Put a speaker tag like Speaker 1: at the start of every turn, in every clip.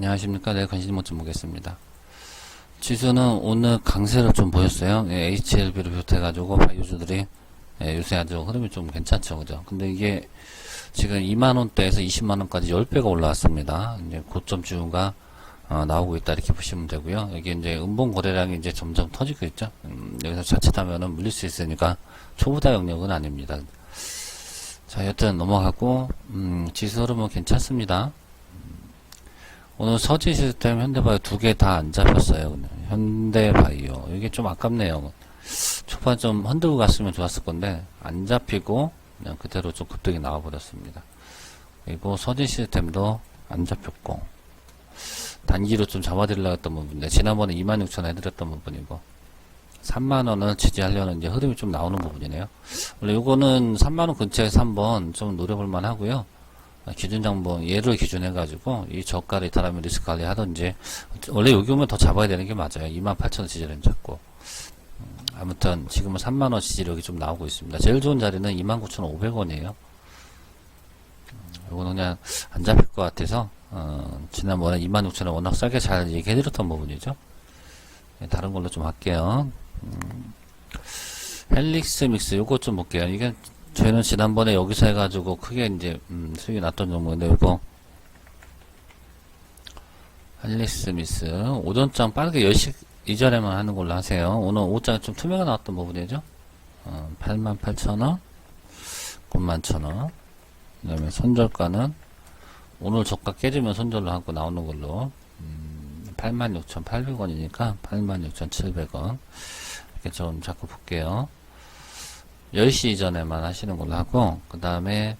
Speaker 1: 안녕하십니까. 네, 관심 못좀 보겠습니다. 지수는 오늘 강세를 좀 보였어요. 예, HLB를 비롯해가지고 바이오주들이 예, 요새 아주 흐름이 좀 괜찮죠. 그죠? 근데 이게 지금 2만원대에서 20만원까지 10배가 올라왔습니다. 이제 고점 지우가 어, 나오고 있다 이렇게 보시면 되고요. 여기 이제 음봉 거래량이 이제 점점 터지고 있죠. 음, 여기서 자칫하면은 물릴 수 있으니까 초보다 영역은 아닙니다. 자, 여튼 넘어가고 음, 지수 흐름은 괜찮습니다. 오늘 서지 시스템 현대바이오 두 개 다 안 잡혔어요. 현대바이오 이게 좀 아깝네요. 초반 좀 흔들고 갔으면 좋았을 건데 안 잡히고 그냥 그대로 좀 급등이 나와 버렸습니다. 그리고 서지 시스템도 안 잡혔고 단기로 좀 잡아드리려고 했던 부분인데 지난번에 26,000원 해드렸던 부분이고 3만원을 지지하려는 이제 흐름이 좀 나오는 부분이네요. 원래 요거는 3만원 근처에서 한번 좀 노려볼만 하고요. 기준 장본 얘를 기준해 가지고 이 저가를 이탈하면 리스크 관리 하든지 원래 여기 오면 더 잡아야 되는 게 맞아요. 28,000원 지지를 잡고 음, 아무튼 지금은 3만원 지지력이 좀 나오고 있습니다. 제일 좋은 자리는 29,500원이에요. 이거는 그냥 안 잡힐 것 같아서 어, 지난번에 26,000원 워낙 싸게 잘 얘기해드렸던 부분이죠. 네, 다른 걸로 좀 할게요. 음, 헬릭스 믹스 요거 좀 볼게요. 이게 저희는 지난번에 여기서 해가지고 크게 이제 음, 수익이 났던 종목인데 이거 헬릭스 미스 오전장 빠르게 10시 이전에만 하는 걸로 하세요. 오늘 오전장에 좀 투명가 나왔던 부분이죠. 어, 88,000원 91,000원 그 다음에 손절가는 오늘 저가 깨지면 손절로 하고 나오는 걸로 음, 86,800원이니까 86,700원 이렇게 좀 자꾸 볼게요. 10시 이전에만 하시는 걸로 하고 그 다음에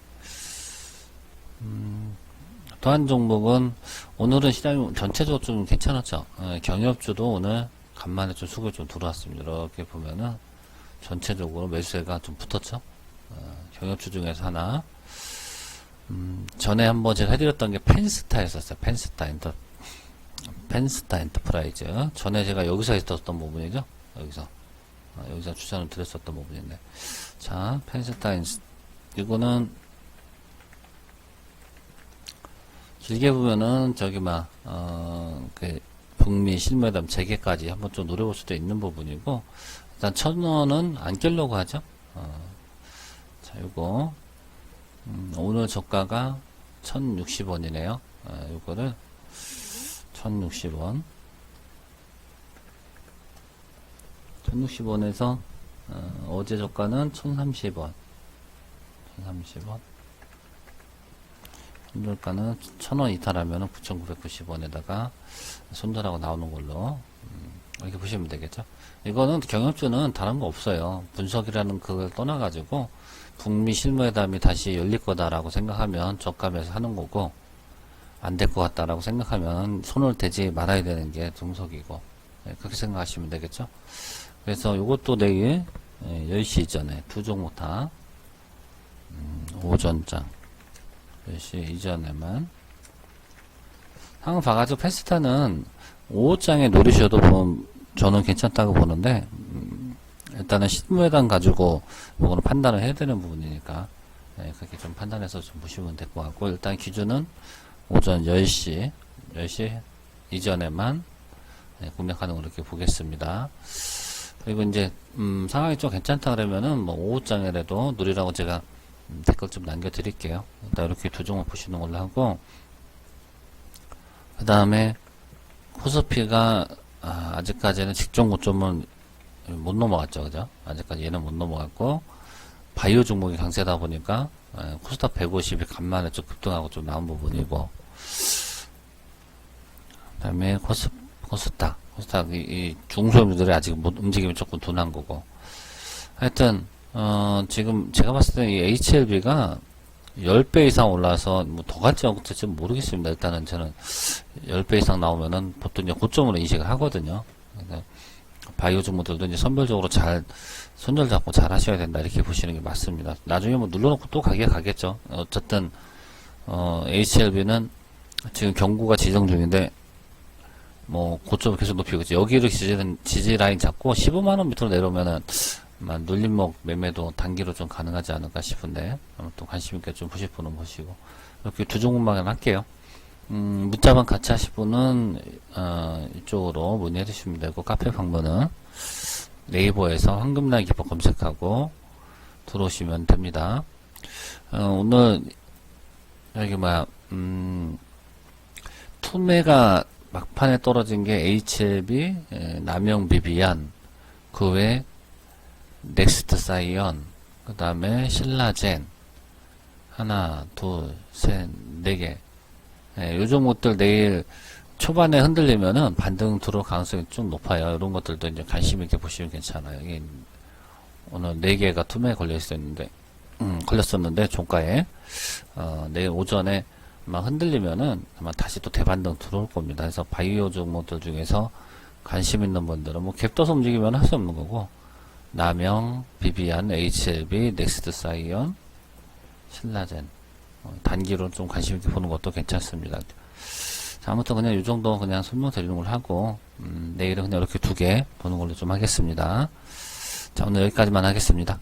Speaker 1: 음, 또한 종목은 오늘은 시장이 전체적으로 좀 괜찮았죠. 어, 경협주도 오늘 간만에 좀 수급이 좀 들어왔습니다. 이렇게 보면은 전체적으로 매수세가 좀 붙었죠. 어, 경협주 중에서 하나 음, 전에 한번 제가 해드렸던 게 펜스타였었어요. 펜스타 엔터 펜스타 엔터프라이즈 전에 제가 여기서 했었던 부분이죠. 여기서 어, 여기서 추천을 드렸었던 부분인데 자 펜스타 인 이거는 길게 보면은 저기 막 어, 그 북미 실무회담 재개까지 한번 좀 노려볼 수도 있는 부분이고 일단 천 원은 안 깰려고 하죠. 어, 자 요거 음, 오늘 저가가 1060원이네요. 아, 요거를 1060원 1060원에서 어, 제 저가는 1030원. 1030원. 손절가는 1000원 이탈하면 9990원에다가 손절하고 나오는 걸로. 음, 이렇게 보시면 되겠죠? 이거는 경협주는 다른 거 없어요. 분석이라는 그걸 떠나가지고 북미 실무회담이 다시 열릴 거다라고 생각하면 저감에서 하는 거고 안 될 것 같다라고 생각하면 손을 대지 말아야 되는 게 등석이고 네, 그렇게 생각하시면 되겠죠 그래서 이것도 내일 10시 이전에 두 종목 다 음, 오전장 10시 이전에만 항상 봐가지고 페스타는 오후장에 노리셔도 보면 저는 괜찮다고 보는데 음, 일단은 실무회담 가지고 이거는 판단을 해야 되는 부분이니까 네, 그렇게 좀 판단해서 좀 보시면 될 것 같고 일단 기준은 오전 10시 10시 이전에만 네, 공략하는 걸 이렇게 보겠습니다. 그리고 이제 음, 상황이 좀 괜찮다 그러면은 뭐 오후장이라도 누리라고 제가 음, 댓글 좀 남겨드릴게요. 일단 이렇게 두 종목 보시는 걸로 하고. 그 다음에 코스피가 아, 아직까지는 직전 고점은 못 넘어갔죠, 그죠? 아직까지 얘는 못 넘어갔고. 바이오 종목이 강세다 보니까 에, 코스닥 150이 간만에 좀 급등하고 좀 나온 부분이고. 그 다음에 코스 코스닥 이, 이 중소형주들이 아직 못 움직임이 조금 둔한 거고 하여튼 어, 지금 제가 봤을 때 이 HLB가 10배 이상 올라서 뭐 더 갈지 안 갈지 모르겠습니다. 일단은 저는 10배 이상 나오면은 보통 이제 고점으로 인식을 하거든요. 바이오 종목들도 이제 선별적으로 잘 손절 잡고 잘 하셔야 된다 이렇게 보시는 게 맞습니다. 나중에 뭐 눌러놓고 또 가게 가겠죠. 어쨌든 어, HLB는 지금 경고가 지정 중인데 뭐 고점을 계속 높이고. 여기를 지지, 지지 라인 잡고 15만 원 밑으로 내려오면은 아마 눌림목 매매도 단기로 좀 가능하지 않을까 싶은데 아무튼 관심 있게 좀 보실 분은 보시고 이렇게 두 종목만 할게요. 음, 문자만 같이 하실 분은, 어, 이쪽으로 문의해 주시면 되고, 카페 방문은 네이버에서 황금날 기법 검색하고 들어오시면 됩니다. 어, 오늘, 여기 뭐야, 음, 투메가 막판에 떨어진 게 HLB, 에, 남영 비비안, 그외 넥스트 사이언, 그 다음에 신라젠, 하나, 둘, 셋, 네 개. 예, 요 종목들 내일 초반에 흔들리면은 반등 들어올 가능성이 좀 높아요. 이런 것들도 이제 관심 있게 보시면 괜찮아요. 이게 오늘 네 개가 투매에 걸려 있었는데, 음, 걸렸었는데, 종가에, 어, 내일 오전에 막 흔들리면은 아마 다시 또 대반등 들어올 겁니다. 그래서 바이오 종목들 중에서 관심 있는 분들은 뭐 갭떠서 움직이면 할 수 없는 거고, 남영, 비비안, HLB, 넥스트 사이언, 신라젠, 어, 단기로 좀 관심 있게 보는 것도 괜찮습니다. 자, 아무튼 그냥 이 정도 그냥 설명 드리는 걸 하고, 음, 내일은 그냥 이렇게 두 개 보는 걸로 좀 하겠습니다. 자, 오늘 여기까지만 하겠습니다.